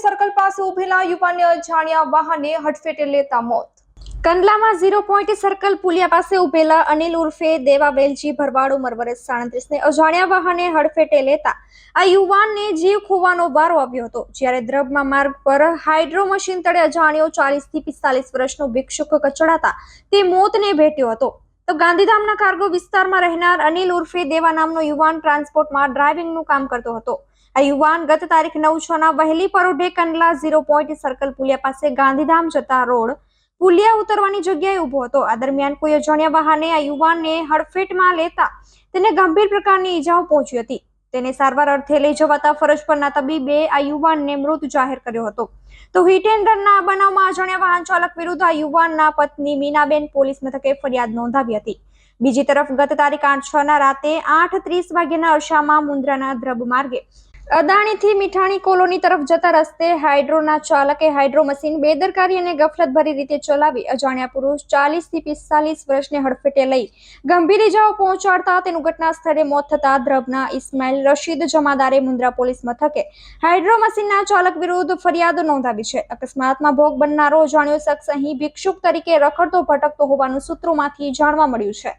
Circle પાસે ઉભેલા યુવાનને અજાણ્યા વાહને હટફેટે લેતા મોત. કંડલામાં ઝીરો પોઈન્ટ સર્કલ પુલિયા પાસે ઉભેલા અનિલ ઉર્ફે દેવાબેલજી ભરવાડ ઉંમર વર્ષ સાડત્રીસને અજાણ્યા વાહને હડફેટે લેતા આ યુવાનને જીવ ખોવાનો વારો આવ્યો હતો. જ્યારે દ્રબમાં માર્ગ પર હાઇડ્રો મશીન તળે અજાણ્યો ચાલીસથી પિસ્તાલીસ વર્ષનો ભિક્ષુક કચડાતા તે મોતને ભેટ્યો હતો. તો ગાંધીધામના કાર્ગો વિસ્તારમાં રહેનાર અનિલ ઉર્ફે દેવા નામનો યુવાન ટ્રાન્સપોર્ટમાં ડ્રાઇવિંગનું કામ કરતો હતો. આ યુવાન ગત તારીખ નવ છ ના વહેલી પરોઢે કંડલા ઝીરો પોઈન્ટ સર્કલ પુલિયા પાસે ગાંધીધામ જતા રોડ પુલિયા ઉતરવાની જગ્યાએ ઊભો હતો. આ દરમિયાન કોઈ અજાણ્યા વાહને આ યુવાનને હડફેટમાં લેતા તેને ગંભીર પ્રકારની ઈજાઓ પહોંચી હતી. તેને સારવાર અર્થે લઈ જવાતા ફરજ પરના તબીબે આ યુવાનને મૃત જાહેર કર્યો હતો. તો હિટ એન્ડ રનના બનાવમાં અજાણ્યા વાહન ચાલક વિરુદ્ધ આ યુવાનના પત્ની મીનાબેન પોલીસ મથકે ફરિયાદ નોંધાવી હતી. બીજી તરફ ગત તારીખ આઠ છ ના રાતે આઠ ત્રીસ વાગ્યાના અરસામાં મુન્દ્રાના ધ્રબ માર્ગે અદાણીથી મીઠાણી કોલોની તરફ જતા રસ્તે હાઇડ્રોના ચાલકે હાઇડ્રો મશીન બેદરકારી અને ગફલતભરી રીતે ચલાવી અજાણ્યા પુરુષ ચાલીસથી પિસ્તાલીસ વર્ષને હડફેટે લઈ ગંભીર ઇજાઓ પહોંચાડતા તેનું ઘટના સ્થળે મોત થતા દ્રબના ઇસ્માઇલ રશીદ જમાદારે મુન્દ્રા પોલીસ મથકે હાઇડ્રો મશીનના ચાલક વિરુદ્ધ ફરિયાદ નોંધાવી છે. અકસ્માતમાં ભોગ બનનારો અજાણ્યો શખ્સ અહીં ભિક્ષુક તરીકે રખડતો ભટકતો હોવાનું સૂત્રોમાંથી જાણવા મળ્યું છે.